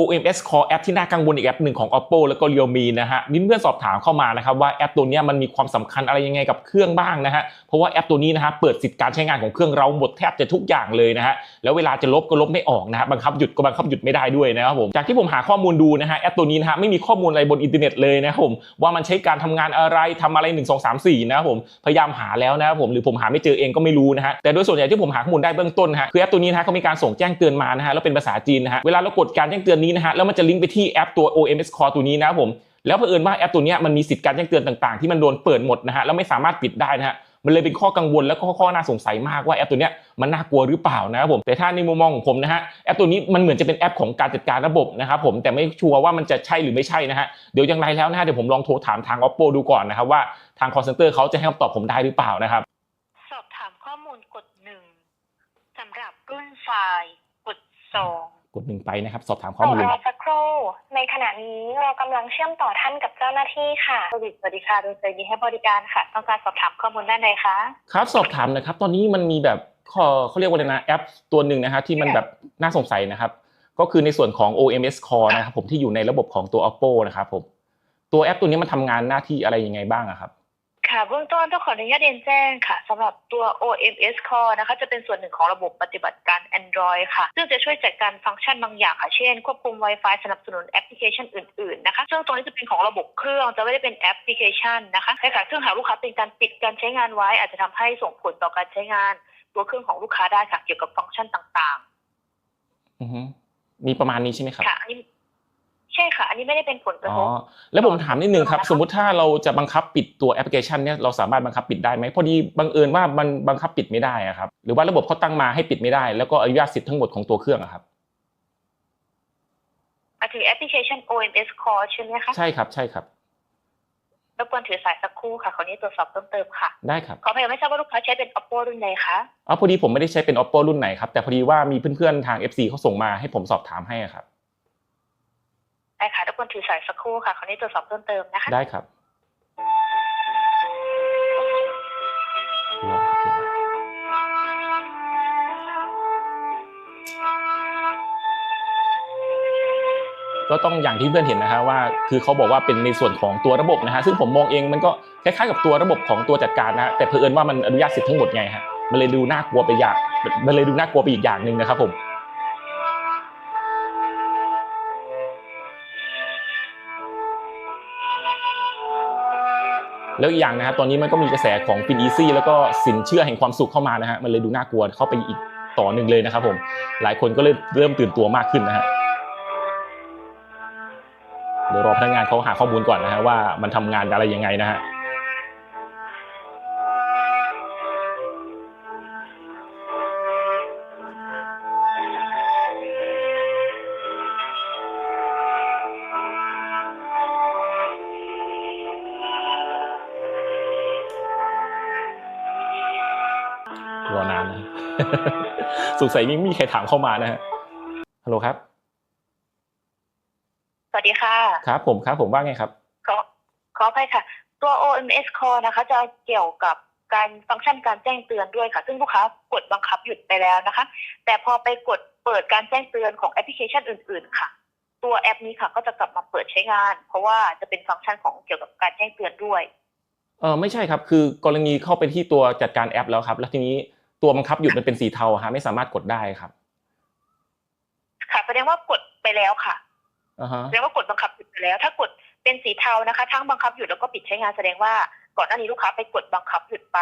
OMS Core แอปที่น่ากังวลอีกแอปหนึ่งของ Oppo แล้วก็ Realme นะฮะมีเพื่อนสอบถามเข้ามานะครับว่าแอปตัวนี้มันมีความสำคัญอะไรยังไงกับเครื่องบ้างนะฮะเพราะว่าแอปตัวนี้นะฮะเปิดสิทธิ์การใช้งานของเครื่องเราหมดแทบจะทุกอย่างเลยนะฮะแล้วเวลาจะลบก็ลบไม่ออกนะฮะบังคับหยุดก็บังคับหยุดไม่ได้ด้วยนะครับผมจากที่ผมหาข้อมูลดูนะฮะแอปตัวนี้นะฮะไม่มีข้อมูลอะไรบนอินเทอร์เน็ตเลยนะครับผมว่ามันใช้การทำงานอะไรทำอะไร 1 2 3 4นะครับผมพยายามหาแล้วนะครับผมหรือผมหาไม่เจอเองก็ไม่รู้นะฮะแต่โดยส่วนใหญ่ที่ผมหาข้อมูลได้เบื้องต้นฮะคือแอปตัวนี้นะฮะเขามีการส่งแจ้งเตือนมานะฮะแล้วเป็นภาษาจีนนะฮะเวลาเรากดการแจ้งเตือนนี้นะฮะแล้วมันจะลิงก์ไปที่แอปตัว OMS Core ตัวนี้นะครับผมแล้วเผอิญว่าแอปตัวนี้มันมีสิทธิ์การแจ้งเตือนต่างๆ ที่มันโดนเปิดหมดนะฮะแล้วไม่สามารถปิดได้นะฮะมันเลยเป็นข้อกังวลและก็ข้อน่าสงสัยมากว่าแอปตัวนี้มันน่ากลัวหรือเปล่านะครับผมแต่ถ้าในมุมมองของผมนะฮะแอปตัวนี้มันเหมือนจะเป็นแอปของการจัดการระบบนะครับผมแต่ไม่ชัวร์ว่ามันจะใช่หรือไม่ใช่นะฮะเดี๋ยวย่างไรแล้วนะฮะเดี๋ยวผมลองโทรถามทาง oppo ดูก่อนนะครับว่าทาง call center เขาจะให้คำตอบผมได้หรือเปล่านะครับสอบถามข้อมูลกดหนึ่งสำหรับรุ่นไฟล์กดสอง กดหนึ่งไปนะครับ สอบถามข้อมูลรอสักครู่ในขณะนี้เรากำลังเชื่อมต่อท่านกับเจ้าหน้าที่ค่ะสวัสดีค่ะโดยใจดีให้บริการค่ะ ต้องการสอบถามข้อมูลด้านใดคะครับสอบถามหนะครับ ตอนนี้มันมีแบบข้อเขาเรียกว่าอะไรนะแอปตัวหนึ่งนะฮะที่มันแบบน่าสงสัยนะครับ ก็คือในส่วนของ OMS Core นะครับผมที่อยู่ในระบบของตัว oppo นะครับผมตัวแอปตัวนี้มันทำงานหน้าที่อะไรยังไงบ้างอะครับ ค่ะเบื้องต้นต้องขออนุญาตเรียนแจ้งค่ะสำหรับตัว OMS Core นะคะจะเป็นส่วนหนึ่งของระบบปฏิบัติการ Android ค่ะ ซึ่งจะช่วยจัดการฟังก์ชันบางอย่างค่ะ เช่น ควบคุม Wi-Fi สนับสนุนแอปพลิเคชันอื่นๆนะคะซึ่งตรงนี้จะเป็นของระบบเครื่องจะไม่ได้เป็นแอปพลิเคชันนะคะใช่ค่ะซึ่งหากลูกค้าเป็นการปิดการใช้งานไว้ อาจจะทำให้ส่งผลต่อการใช้งาน ตัวเครื่องของลูกค้าได้ค่ะเกี่ยวกับฟังก์ชันต่างอือฮึมีประมาณนี้ใช่ไหมครับๆค่ะอันนี้ ใช่ค่ะ อันนี้ไม่ได้เป็นผลกระอ๋ทอบแล้วผมถามนิดนึงครับนะคะสมมุติถ้าเราจะบังคับปิดตัวแอปพลิเคชันเนี่ยเราสามารถบังคับปิดได้ไหมพอดีบังเอิญว่ามันบังคับปิดไม่ได้อะครับ หรือว่าระบบเขาตั้งมาให้ปิดไม่ได้ แล้วก็อนุญาตสิทธิ์ทั้งหมดของตัวเครื่องอะครับมาถึงแอปพลิเคชัน OMS Core ใช่ไหมคะใช่ครับใช่ครับรบกวนถือสายสักครู่ค่ะขออนุญาตตรวจสอบเพิ่มเติมค่ะ ได้ครับ ขออภัยไม่ทราบว่าลูกค้าใช้เป็น Oppo รุ่นใดคะอ๋อพอดีผมไม่ได้ใช้เป็น oppo รุ่นไหนครับ แต่พอดีว่ามีเพื่อนๆทาง FC เขาส่งมาให้ผมสอบถามให้อะครับ ได้ค่ะรบกวนถือสายสักครู่ค่ะขออนุญาตรวจสอบเพิ่มเติมนะคะ ได้ครับก็ต้องอย่างที่เพื่อนเห็นนะฮะว่า คือเขาบอกว่าเป็นในส่วนของตัวระบบนะฮะซึ่งผมมองเองมันก็คล้ายๆกับตัวระบบของตัวจัดการนะฮะแต่เผอิญว่ามันอนุญาตสิทธิ์ทั้งหมดไงฮะมันเลยดูน่ากลัวไปอย่างมันเลยดูน่ากลัวไปอีกอย่างหนึ่งนะครับผม แล้วอีกอย่างนะครับตอนนี้มันก็มีกระแสของฟินอีซี่แล้วก็สินเชื่อแห่งความสุขเข้ามานะฮะมันเลยดูน่ากลัวเข้าไปอีกต่อหนึ่งเลยนะครับผมหลายคนก็เริ่มเริ่มตื่นตัวมากขึ้นนะฮะเดี๋ยวรอพนักงานเขาหาข้อมูลก่อนนะฮะว่ามันทำงานอะไรยังไงนะฮะ รอนานนะสงสัยไม่มีใครถามเข้ามานะฮะฮัลโหลครับ สวัสดีค่ะ ครับ ผมครับ ผมว่าไงครับ ขอขออภัยค่ะ ตัว OMS Core นะคะ จะเกี่ยวกับการฟังก์ชันการแจ้งเตือนด้วยค่ะ ซึ่งลูกค้ากดบังคับหยุดไปแล้วนะคะ แต่พอไปกดเปิดการแจ้งเตือนของแอปพลิเคชันอื่น ๆ ค่ะ ตัวแอปนี้ค่ะ ก็จะกลับมาเปิดใช้งาน เพราะว่าจะเป็นฟังก์ชันของเกี่ยวกับการแจ้งเตือนด้วย เออไม่ใช่ครับ คือกรณีเข้าไปที่ตัวจัดการแอปแล้วครับ แล้วทีนี้ตัวบังคับหยุดมันเป็นสีเทาฮะไม่สามารถกดได้ครับ ค่ะแสดงว่ากดไปแล้วค่ะอ่าฮะแสดงว่ากดบังคับหยุดไปแล้ว ถ้ากดเป็นสีเทานะคะ ทั้งบังคับหยุดแล้วก็ปิดใช้งานแสดงว่าก่อนหน้านี้ลูกค้าไปกดบังคับหยุดไป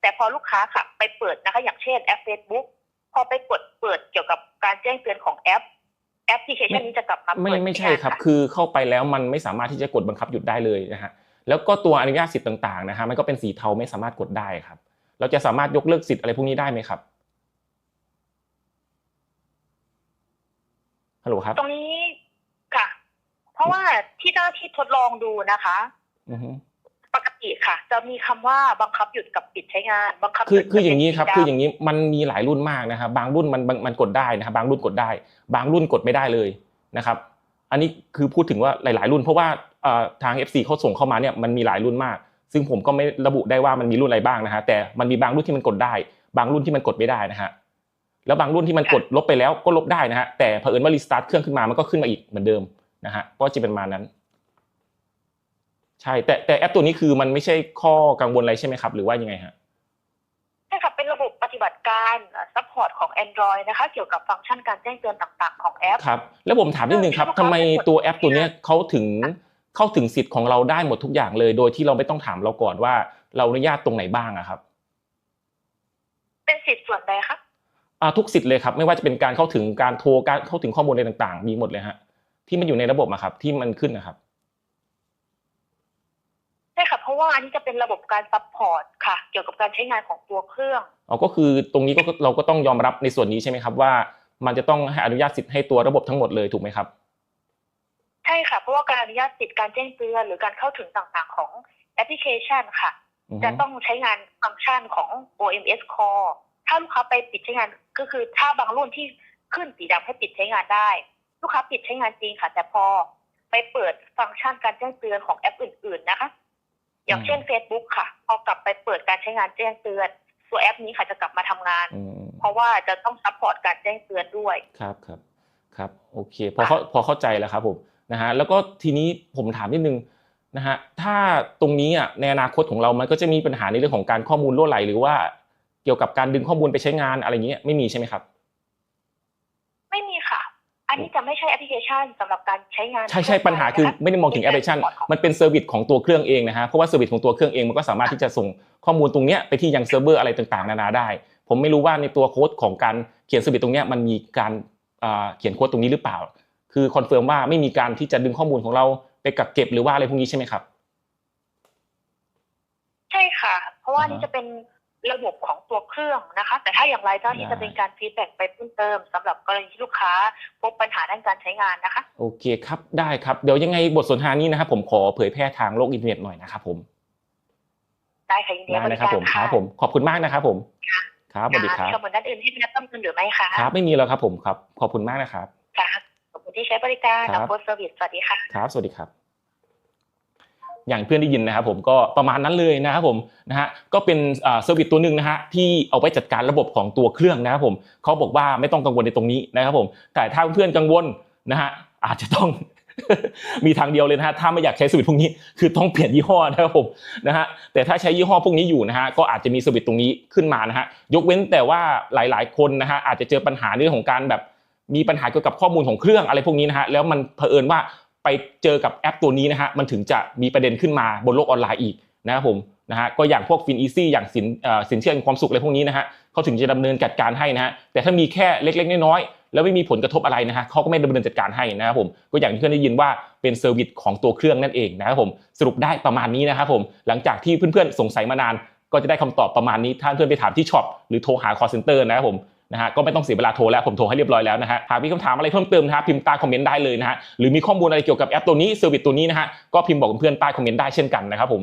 แต่พอลูกค้าค่ะ ไปเปิดนะคะ อย่างเช่นแอป Facebook พอไปกดเปิดเกี่ยวกับการแจ้งเตือนของแอปแอปพลิเคชันนี้จะกลับมาไม่เปิดไม่ใช่งานครับะคือเข้าไปแล้วมันไม่สามารถที่จะกดบังคับหยุดได้เลยนะฮะ แล้วก็ตัวอนุญาตสิทธิ์ต่างๆนะฮะมันก็เป็นสีเทาไม่สามารถกดได้ครับ เราจะสามารถยกเลิกสิทธิ์อะไรพวกนี้ได้ไหมครับฮัลโหลครับ ตรงนี้ค่ะ เพราะว่าที่เจ้าหน้าที่ทดลองดูนะคะอือฮึปกติค่ะ จะมีคำว่าบังคับหยุดกับปิดใช้งานบังคับหคือยุดคืออย่างนี้ครับจะคือเป็นสีดำอย่างนี้มันมีหลายรุ่นมากนะครับ บางรุ่นมันมันมันกดได้นะครับ บางรุ่นกดได้ บางรุ่นกดไม่ได้เลยนะครับ อันนี้คือพูดถึงว่าหลาย ๆ รุ่นเพราะว่าเอ่อทาง FC เขาส่งเข้ามาเนี่ยมันมีหลายรุ่นมาก ซึ่งผมก็ไม่ระบุได้ว่ามันมีรุ่นอะไรบ้างนะฮะแต่มันมีบางรุ่นที่มันกดได้ บางรุ่นที่มันกดไม่ได้นะฮะแล้วบางรุ่นที่มันกดลบไปแล้วก็ลบได้นะฮะแต่เผอิญว่ารีสตาร์ทเครื่องขึ้นมามันก็ขึ้นมาอีกเหมือนเดิมนะฮะก็จะเป็นมานั้นใช่แต่แต่แอปตัวนี้คือมันไม่ใช่ข้อกังวลอะไรใช่ไหมครับ หรือว่ายังไงฮะใช่ค่ะเป็นระบบปฏิบัติการซั พพอร์ตของ Android นะคะ เกี่ยวกับฟังก์ชันการแจ้งเตือนต่างๆ ของแอปครับแล้วผมถามนิดนึงครับทำไมตัวแอปตัวเนี้ยเขาถึงเข้าถึงสิทธิ์ของเราได้หมดทุกอย่างเลย โดยที่เราไม่ต้องถามเราก่อนว่าเราอนุญาตตรงไหนบ้างอะครับ เป็นสิทธิ์ส่วนใดคะอ่าทุกสิทธิ์เลยครับไม่ว่าจะเป็นการเข้าถึงการโทรการเข้าถึงข้อมูลอะไรต่าง ๆ มีหมดเลยฮะที่มันอยู่ในระบบอะครับ ที่มันขึ้นนะครับ ใช่ค่ะ เพราะ ว่าอันนี้จะเป็นระบบการซัพพอร์ตค่ะ เกี่ยวกับการใช้งานของตัวเครื่องอ๋อก็คือตรงนี้ก็เราก็ต้องยอมรับในส่วนนี้ใช่ไหมครับว่า มันจะต้องให้อนุญาตสิทธิ์ให้ตัวระบบทั้งหมดเลยถูกไหมครับ ใช่ค่ะ เพราะว่าการอนุญาตสิทธิ์การแจ้งเตือนหรือการเข้าถึงต่างๆของแอปพลิเคชันค่ะอือฮึจะต้องใช้งานฟังก์ชันของ OMS Core ถ้าลูกค้าไปปิดใช้งานก็คือถ้าบางรุ่นที่ขึ้นสีดำให้ปิดใช้งานได้ ลูกค้าปิดใช้งานจริงค่ะ แต่พอไปเปิดฟังก์ชันการแจ้งเตือนของแอปอื่น ๆ นะคะ อย่างเช่น Facebook ค่ะ พอกลับไปเปิดการใช้งานแจ้งเตือน ตัวแอปนี้ค่ะจะกลับมาทำงานอืมเพราะว่าจะต้องซัพพอร์ตการแจ้งเตือนด้วย ครับครับครับโอเคพอเข้าพอเข้าใจแล้วครับผมนะฮะแล้วก็ทีนี้ผมถามนิดนึงนะฮะถ้าตรงนี้อะในอนาคตของเรามันก็จะมีปัญหาในเรื่องของการข้อมูลรั่วไหล หรือว่าเกี่ยวกับการดึงข้อมูลไปใช้งานอะไรอย่างเงี้ยไม่มีใช่ไหมครับไม่มีค่ะ อันนี้จะไม่ใช่แอปพลิเคชันสำหรับการใช้งาน ใช่ใช่ปัญหาคือไม่ได้มองถึงแอปพลิเคชัน มันเป็นเซอร์วิสของตัวเครื่องเองนะฮะเพราะว่าเซอร์วิสของตัวเครื่องเองมันก็สามารถที่จะส่งข้อมูลตรงเนี้ยไปที่ยังเซิร์ฟเวอร์อะไรต่างๆ นานาได้ ผมไม่รู้ว่าในตัวโค้ดของการเขียนเซอร์วิสตรงเนี้ยมันมีการอ่าเขียนโค้ดตรงนี้หรือเปล่า คือคอนเฟิร์มว่าไม่มีการที่จะดึงข้อมูลของเราไปกักเก็บหรือว่าอะไรพวกนี้ใช่ไหมครับ ใช่ค่ะ เพราะว่าอ่าฮะนี่จะเป็น ระบบของตัวเครื่องนะคะ แต่ถ้าอย่างไรเจ้าที่ได้จะเป็นการฟีดแบ็กไปเพิ่มเติมสำหรับกรณีที่ลูกค้าพบปัญหาด้านการใช้งานนะคะ โอเคครับได้ครับเดี๋ยวยังไงบทสนทนานี้นะครับผมขอเผยแพร่ทางโลกอินเทอร์เน็ตหน่อยนะครับผมได้ค่ะยินดีได้บรินะครับการผมคค่ะรับผมขอบคุณมากนะครับผมค่ะครับสวัสดีครับมีข้อมูลด้านอื่นที่เป็นต้นทุนหรือไม่คะครับไม่มีแล้วครับผมครับขอบคุณมากนะครับค่ะขอบคุณที่ใช้บริการครับน้ำโพสเซอร์วิสสวัสดีค่ะครับสวัสดีครับ อย่างเพื่อนได้ยินนะครับผมก็ประมาณนั้นเลยนะครับผมนะฮะก็เป็นเซอร์วิสตัวหนึ่งนะฮะที่เอาไว้จัดการระบบของตัวเครื่องนะครับผมเขาบอกว่าไม่ต้องกังวลในตรงนี้นะครับผมแต่ถ้าเพื่อนกังวลนะฮะอาจจะต้องมีทางเดียวเลยนะฮะถ้าไม่อยากใช้สวิตช์พวกนี้คือต้องเปลี่ยนยี่ห้อนะครับผมนะฮะแต่ถ้าใช้ยี่ห้อพวกนี้อยู่นะฮะก็อาจจะมีสวิตช์ตรงนี้ขึ้นมานะฮะยกเว้นแต่ว่าหลายๆ คนนะฮะอาจจะเจอปัญหาเรื่องของการแบบมีปัญหาเกี่ยวกับข้อมูลของเครื่องอะไรพวกนี้นะฮะแล้วมันเผอิญว่า ไปเจอกับแอปตัวนี้นะฮะมันถึงจะมีประเด็นขึ้นมาบนโลกออนไลน์อีกนะครับผมนะฮะก็อย่างพวกฟินอีซี่อย่างสินเออสินเชื่อความสุขอะไรพวกนี้นะฮะเขาถึงจะดำเนินจัดการให้นะฮะแต่ถ้ามีแค่เล็ก ๆ น้อยๆแล้วไม่มีผลกระทบอะไรนะฮะเขาก็ไม่ดำเนินจัดการให้นะครับผมก็อย่างที่เพื่อนได้ยินว่าเป็นเซอร์วิสของตัวเครื่องนั่นเองนะครับผมสรุปได้ประมาณนี้นะครับผมหลังจากที่เพื่อนๆสงสัยมานานก็จะได้คำตอบประมาณนี้ถ้าเพื่อนไปถามที่ช็อปหรือโทรหา call center นะครับผม นะฮะก็ไม่ต้องเสียเวลาโทรแล้วผมโทรให้เรียบร้อยแล้วนะฮะหากมีคำถามอะไรเพิ่มเติมนะฮะพิมพ์ใต้คอมเมนต์ได้เลยนะฮะหรือมีข้อมูลอะไรเกี่ยวกับแอปตัวนี้เซอร์วิสตัวนี้นะฮะก็พิมพ์บอกเพื่อนใต้คอมเมนต์ได้เช่นกันนะครับผม